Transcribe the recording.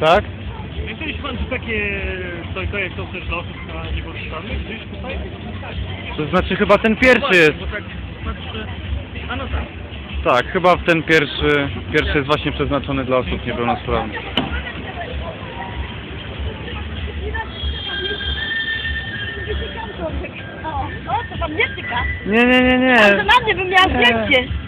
Tak? Myślisz pan, że takie to, to jest to też dla osób na niepełnosprawnych gdzieś tutaj? To znaczy chyba ten pierwszy jest. Bo tak patrzę... A no tak. Tak, chyba ten pierwszy, pierwszy jest właśnie przeznaczony dla osób niepełnosprawnych. O, o, to pan nie tyka. Nie, nie, nie, nie. A to na mnie bym miała zdjęcie.